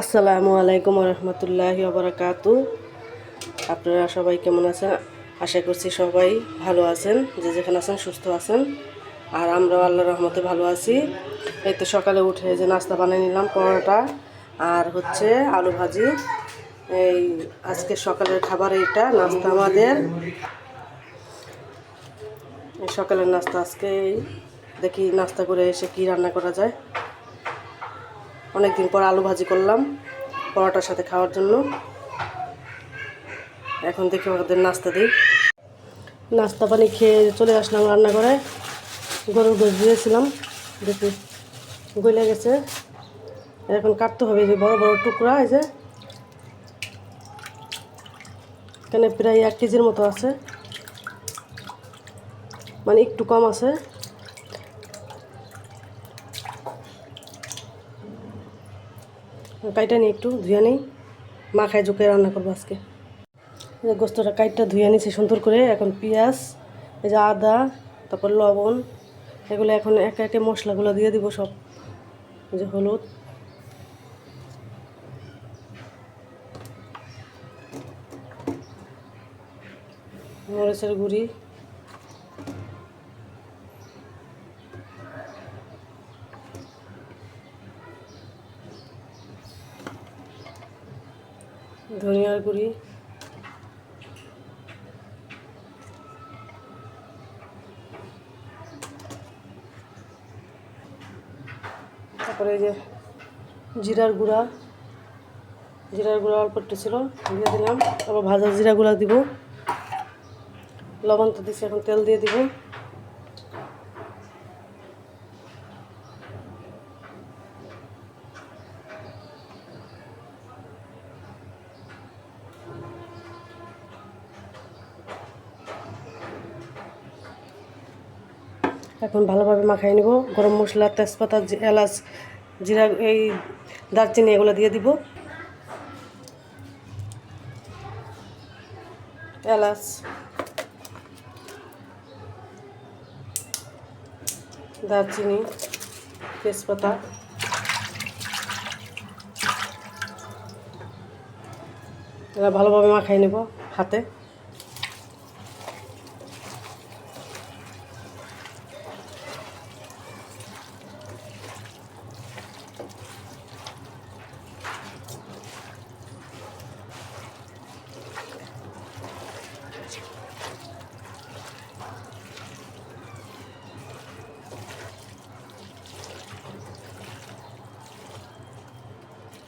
আসসালামু আলাইকুম রহমতুল্লাহি ওবরাকাতু। আপনারা সবাই কেমন আছেন? আশা করছি সবাই ভালো আছেন, যে যেখানে আছেন সুস্থ আছেন। আর আমরাও আল্লাহ রহমতে ভালো আছি। এই তো সকালে উঠে যে নাস্তা বানিয়ে নিলাম, পরোটা আর হচ্ছে আলু ভাজি। এই আজকে সকালের খাবার এইটা, নাস্তা আমাদের। সকালের নাস্তা আজকে দেখি নাস্তা করে এসে কি রান্না করা যায়। অনেকদিন পর আলু ভাজি করলাম, পরোটার সাথে খাওয়ার জন্য। এখন দেখি ওদের নাস্তা দিই। নাস্তা পানি খেয়ে চলে আসলাম রান্না করে গরুর গোস দিয়েছিলাম, দেখি গলে গেছে। এখন কাটতে হবে যে বড় বড় টুকরা, এই যে। এখানে প্রায় এক কেজির মতো আছে। মানে একটু কম আছে। কাইটা নিয়ে একটু ধুয়ে নিই। মাখায় জুকে রান্না করব আজকে। গোস্তটা কাইটটা ধুয়ে নিয়েছি সুন্দর করে। এখন পেঁয়াজ, এই যে আদা, তারপর লবণ, এগুলো এখন একে একে মশলাগুলো দিয়ে দিব সব। যে হলুদ। মরিচের গুঁড়ি। গুঁড়ি তারপরে এই যে জিরার গুঁড়া। জিরার গুঁড়া অল্প একটু ছিল, দিয়ে দিলাম। তারপর ভাজা জিরা গুঁড়া দিব। লবণ তো দিচ্ছি এখন তেল দিয়ে দিব। এখন ভালোভাবে মাখাই নিব। গরম মশলা, তেজপাতা এলাচ, জিরা, এই দারচিনি এগুলো দিয়ে দিব। এলাচ। দারচিনি, তেজপাতা। এরা ভালোভাবে মাখাই নেব হাতে।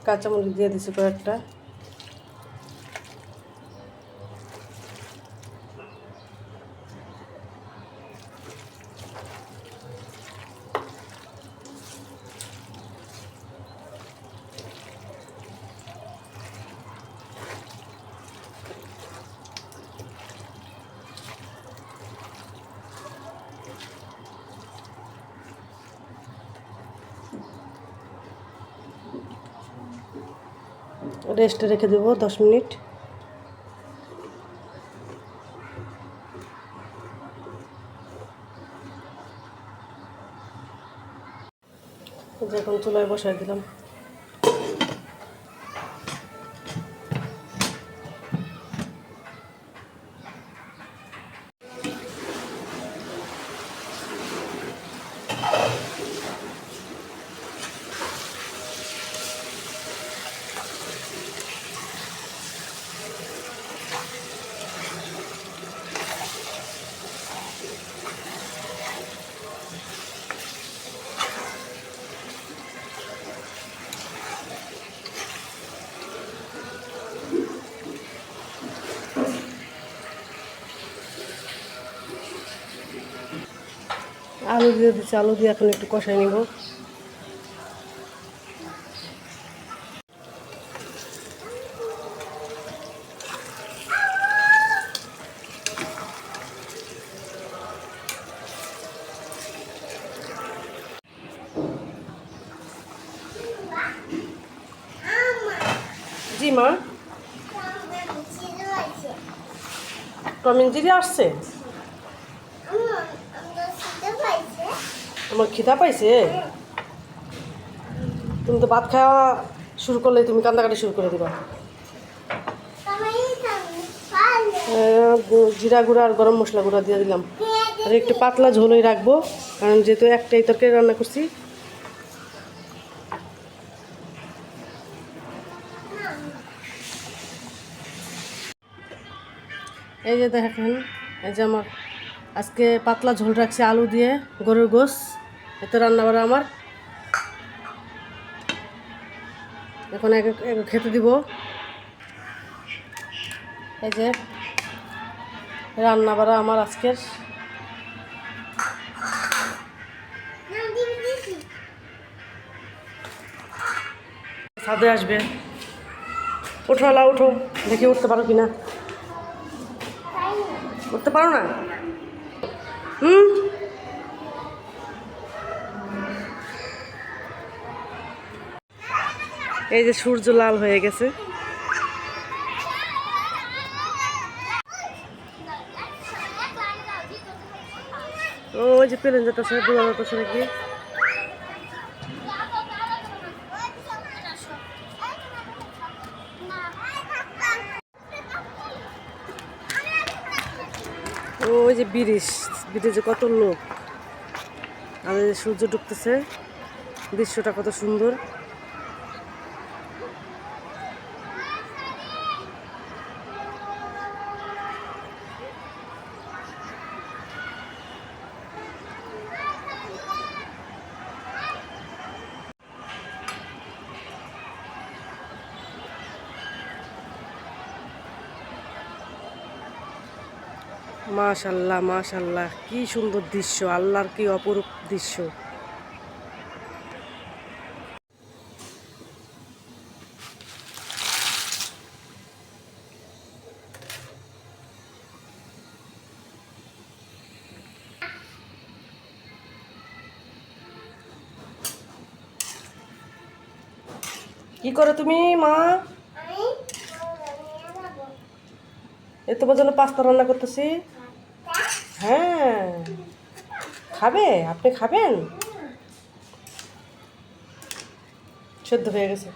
কাঁচামরিচ দিয়ে দিছি কয়েকটা। রেস্টে রেখে দেবো দশ মিনিট। যখন চুলায় বসাই দিলাম। আলু দিয়ে দিচ্ছি আলু দিয়ে এখন একটু কষাই নিব। জি মা। টমিন জিরি আসছে? তোমার খিদা পাইছে? তুমি তো ভাত খাওয়া শুরু করলে, তুমি কান্দাকাটি শুরু করে দিবা। জিরা গুঁড়া আর গরম মশলা গুঁড়া দিয়ে দিলাম। আর একটু পাতলা ঝোলই রাখব, কারণ যেহেতু একটাই তরকারি রান্না করছি। এই যে দেখেন, এই যে আমার আজকে পাতলা ঝোল রাখছি আলু দিয়ে, গরুর গোস এতে রান্না করা আমার। এখন এক খেতে দিব। এই যে রান্না বাড়া আমার আজকের। ছাদে আসবে। ওঠো আলা, ওঠো। দেখি উঠতে পারো কিনা। উঠতে পারো না? হুম? এই যে সূর্য লাল হয়ে গেছে। ওই যে প্লেন যেতেছে দোয়া যেতেছে নাকি? ওই যে ব্রিজ ব্রিজে কত লোক। আর সূর্য ডুবতেছে। দৃশ্যটা কত সুন্দর। মাশাল্লাহ মাশাল্লাহ কি সুন্দর দৃশ্য আল্লাহর কি অপরূপ দৃশ্য। কি করো তুমি মা? এ তোমার জন্য পাস্তা রান্না করতেছি। হ্যাঁ। খাবে? আপনি খাবেন? সেদ্ধ হয়ে গেছে।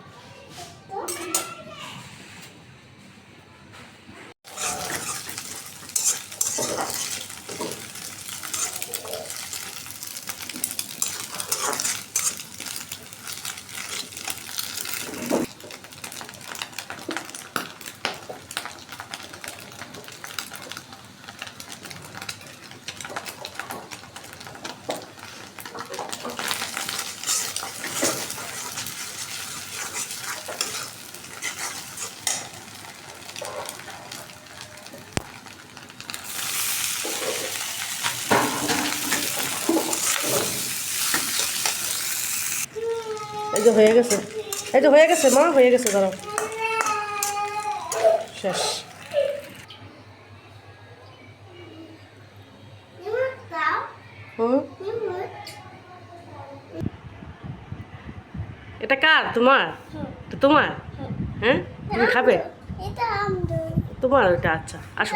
যে হয়ে গেছে। এই তো হয়ে গেছে মা হয়ে গেছে দাঁড়াও। শেষ। এটা কার? তোমার? তোমার? হ্যাঁ? তুমি খাবে? তোমার এটা আচ্ছা আসো।